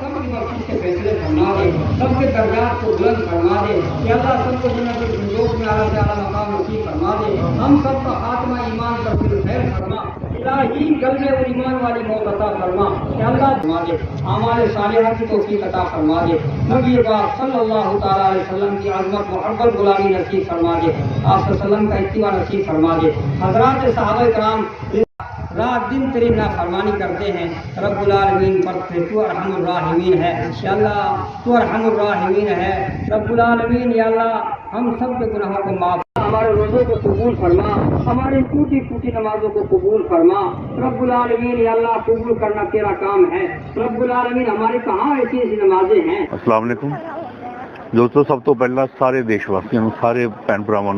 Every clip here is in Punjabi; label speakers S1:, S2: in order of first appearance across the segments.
S1: سب کی بخش کے فیصلے فرما دے، سب کے درجات کو بلند فرما دے۔ کہ اللہ سب کو دنیا کے سنجوگ میں اعلیٰ سے اعلیٰ مقام نصیب فرما دے۔ ہم سب کا خاتمہ ایمان پر پھر خیر فرما۔ الہی گل میں وہ ایمان والی موت عطا فرما۔ اللہ فرما دے۔ ہمارے کی عطا فرما دے۔ نبی پاک صلی اللہ تعالیٰ علیہ وسلم کی عظمت غلامی نصیب فرما دے۔ آپ وسلم کا اتباع نصیب فرما دے۔ حضرات صحابہ کرام رات دن تیری نافرمانی کرتے ہیں۔ رب العالمین پر پھر تو ارحم الراحمین ہے۔ یا اللہ، تو ارحم الراحمین ہے۔ رب العالمین، یا اللہ، ہم سب کے گناہوں کو معاف ہمارے روزوں کو قبول فرما۔ ہماری ٹوٹی ٹوٹی نمازوں کو قبول فرما۔ رب العالمین، یا اللہ، قبول کرنا تیرا کام ہے۔ رب العالمین ہمارے کہاں ایسی ایسی
S2: نمازیں ہیں؟ السلام علیکم۔ دوستو، سب تو پہلا سارے دیش واسیاں نو سارے ਭੈਣ ਭਰਾਵਾਂ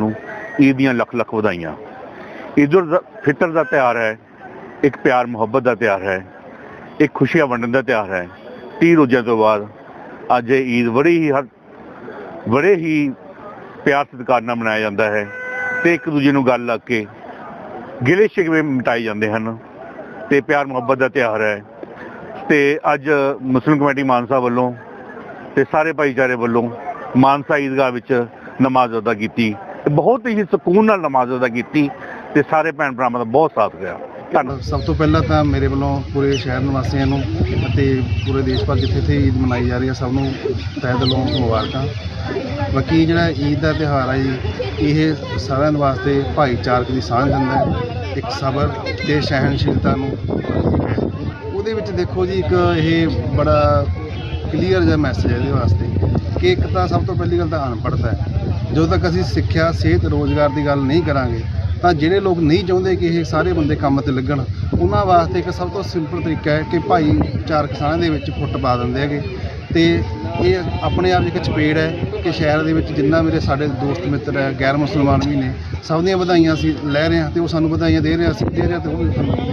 S2: عیدیاں لکھ لکھ ودائیاں۔ ਲੱਖ ਵਧਾਈਆਂ ਈਦ ਉਲ ਫਿਤਰ ਦਾ ਇੱਕ ਪਿਆਰ ਮੁਹੱਬਤ ਦਾ ਤਿਉਹਾਰ ਹੈ, ਇੱਕ ਖੁਸ਼ੀਆਂ ਵੰਡਣ ਦਾ ਤਿਉਹਾਰ ਹੈ। 30 ਰੋਜ਼ਿਆਂ ਤੋਂ ਬਾਅਦ ਅੱਜ ਇਹ ਈਦ ਬੜੀ ਹੀ ਹਰ, ਬੜੇ ਹੀ ਪਿਆਰ ਸਤਿਕਾਰ ਨਾਲ ਮਨਾਇਆ ਜਾਂਦਾ ਹੈ ਤੇ ਇੱਕ ਦੂਜੇ ਨੂੰ ਗੱਲ ਲੱਗ ਕੇ ਗਿਲੇ ਸ਼ਿਕਵੇ ਮਿਟਾਏ ਜਾਂਦੇ ਹਨ ਤੇ ਪਿਆਰ ਮੁਹੱਬਤ ਦਾ ਤਿਉਹਾਰ ਹੈ। ਤੇ ਅੱਜ ਮੁਸਲਿਮ ਕਮੇਟੀ ਮਾਨਸਾ ਵੱਲੋਂ ਤੇ ਸਾਰੇ ਭਾਈਚਾਰੇ ਵੱਲੋਂ ਮਾਨਸਾ ਈਦਗਾਹ ਵਿੱਚ ਨਮਾਜ਼ ਅਦਾ ਕੀਤੀ, ਤੇ ਬਹੁਤ ਹੀ ਸਕੂਨ ਨਾਲ ਨਮਾਜ਼ ਅਦਾ ਕੀਤੀ ਤੇ ਸਾਰੇ ਭੈਣ ਭਰਾਵਾਂ ਦਾ ਬਹੁਤ ਸਾਥ ਰਿਹਾ ਧੰਨਵਾਦ।
S3: ਸਭ ਤੋਂ ਪਹਿਲਾਂ ਤਾਂ ਮੇਰੇ ਵੱਲੋਂ ਪੂਰੇ ਸ਼ਹਿਰ ਨਿਵਾਸੀਆਂ ਨੂੰ ਅਤੇ ਪੂਰੇ ਦੇਸ਼ ਭਰ ਜਿੱਥੇ ਇੱਥੇ ਈਦ ਮਨਾਈ ਜਾ ਰਹੀ ਹੈ, ਸਭ ਨੂੰ ਤਹਿ ਦਿਲੋਂ ਮੁਬਾਰਕਾਂ। ਬਾਕੀ ਜਿਹੜਾ ਈਦ ਦਾ ਤਿਉਹਾਰ ਹੈ ਜੀ, ਇਹ ਸਾਰਿਆਂ ਵਾਸਤੇ ਭਾਈਚਾਰਕ ਦੀ ਸਾਂਝ ਦਿੰਦਾ ਹੈ, ਇੱਕ ਸਬਰ ਤੇ ਸਹਿਣਸ਼ੀਲਤਾ ਨੂੰ। ਉਹਦੇ ਵਿੱਚ ਦੇਖੋ ਜੀ, ਇੱਕ ਇਹ ਬੜਾ ਕਲੀਅਰ ਜਿਹਾ ਮੈਸੇਜ ਹੈ ਇਹਦੇ ਵਾਸਤੇ ਕਿ ਇੱਕ ਤਾਂ ਸਭ ਤੋਂ ਪਹਿਲੀ ਗੱਲ ਤਾਂ ਅਨਪੜ੍ਹਤਾ ਹੈ। ਜਦੋਂ ਤੱਕ ਅਸੀਂ ਸਿੱਖਿਆ, ਸਿਹਤ, ਰੋਜ਼ਗਾਰ ਦੀ ਗੱਲ ਨਹੀਂ ਕਰਾਂਗੇ, ਤਾਂ ਜਿਹੜੇ ਲੋਕ ਨਹੀਂ ਚਾਹੁੰਦੇ ਕਿ ਇਹ ਸਾਰੇ ਬੰਦੇ ਕੰਮ ਤੇ ਲੱਗਣ, ਉਹਨਾਂ ਵਾਸਤੇ ਇੱਕ ਸਭ ਤੋਂ ਸਿੰਪਲ ਤਰੀਕਾ ਹੈ ਕਿ ਭਾਈ ਚਾਰ ਕਿਸਾਨਾਂ ਦੇ ਵਿੱਚ ਫੁੱਟ ਪਾ ਦਿੰਦੇ ਹੈਗੇ। ਤੇ ਇਹ ਆਪਣੇ ਆਪ 'ਚ ਇੱਕ ਚਪੇੜ ਹੈ ਕਿ ਸ਼ਹਿਰ ਦੇ ਵਿੱਚ ਜਿੰਨਾ ਮੇਰੇ ਸਾਡੇ ਦੋਸਤ ਮਿੱਤਰ ਹੈ, ਗੈਰ ਮੁਸਲਮਾਨ ਵੀ ਨੇ, ਸਭ ਦੀਆਂ ਵਧਾਈਆਂ ਅਸੀਂ ਲੈ ਰਹੇ ਹਾਂ ਤੇ ਉਹ ਸਾਨੂੰ ਵਧਾਈਆਂ ਦੇ ਰਹੇ, ਅਸੀਂ ਦੇ ਰਹੇ ਹਾਂ ਤੇ ਉਹ ਵੀ ਸਾਨੂੰ